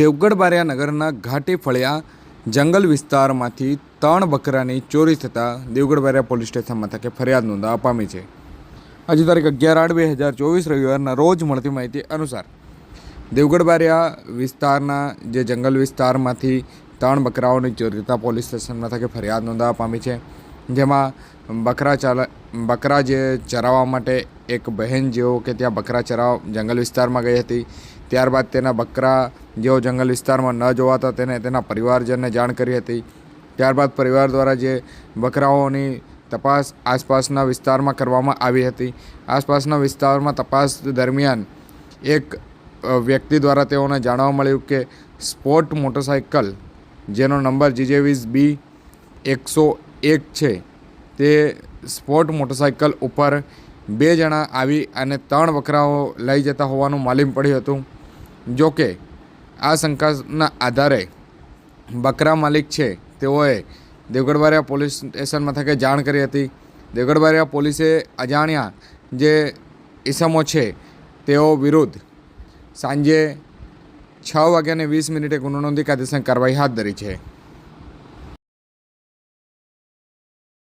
દેવગઢ બારિયા નગરના ઘાટી ફળિયા જંગલ વિસ્તારમાંથી ત્રણ બકરાની ચોરી થતાં દેવગઢ બારિયા પોલીસ સ્ટેશન મથકે ફરિયાદ નોંધાવા પામી છે. આજે તારીખ અગિયાર આઠ બે હજાર ચોવીસ રવિવારના રોજ મળતી માહિતી અનુસાર દેવગઢ બારિયા વિસ્તારના જે જંગલ વિસ્તારમાંથી ત્રણ બકરાઓની ચોરી થતાં પોલીસ સ્ટેશન મથકે ફરિયાદ નોંધાવા પામી છે. જેમાં બકરા ચાલ, બકરા જે ચરાવવા માટે એક બહેન જેઓ કે ત્યાં બકરા ચરાવ જંગલ વિસ્તારમાં ગઈ હતી. ત્યારબાદ તેના બકરા જેઓ જંગલ વિસ્તારમાં ન જોવાતા તેને તેના પરિવારજનને જાણ કરી હતી. ત્યારબાદ પરિવાર દ્વારા જે બકરાઓની તપાસ આસપાસના વિસ્તારમાં કરવામાં આવી હતી. આસપાસના વિસ્તારમાં તપાસ દરમિયાન એક વ્યક્તિ દ્વારા તેઓને જાણવા મળ્યું કે સ્પોર્ટ મોટરસાઇકલ, જેનો નંબર જીજે વીસ બી એકસો એક છે, તે સ્પોર્ટ મોટરસાઇકલ ઉપર બે જણા આવી અને ત્રણ બકરાઓ લઈ જતા હોવાનું માલુમ પડ્યું હતું. જો કે, આ શંકાના આધારે બકરા માલિક છે, તેઓએ દેવગઢવારિયા પોલીસ સ્ટેશન મથકે જાણ કરી હતી. દેવગઢવારિયા પોલીસે અજાણ્યા જે ઈસમો છે, તેઓ વિરુદ્ધ સાંજે છ વાગ્યાને વીસ મિનિટે ગુનો નોંધી કાયદેસર કાર્યવાહી હાથ ધરી છે.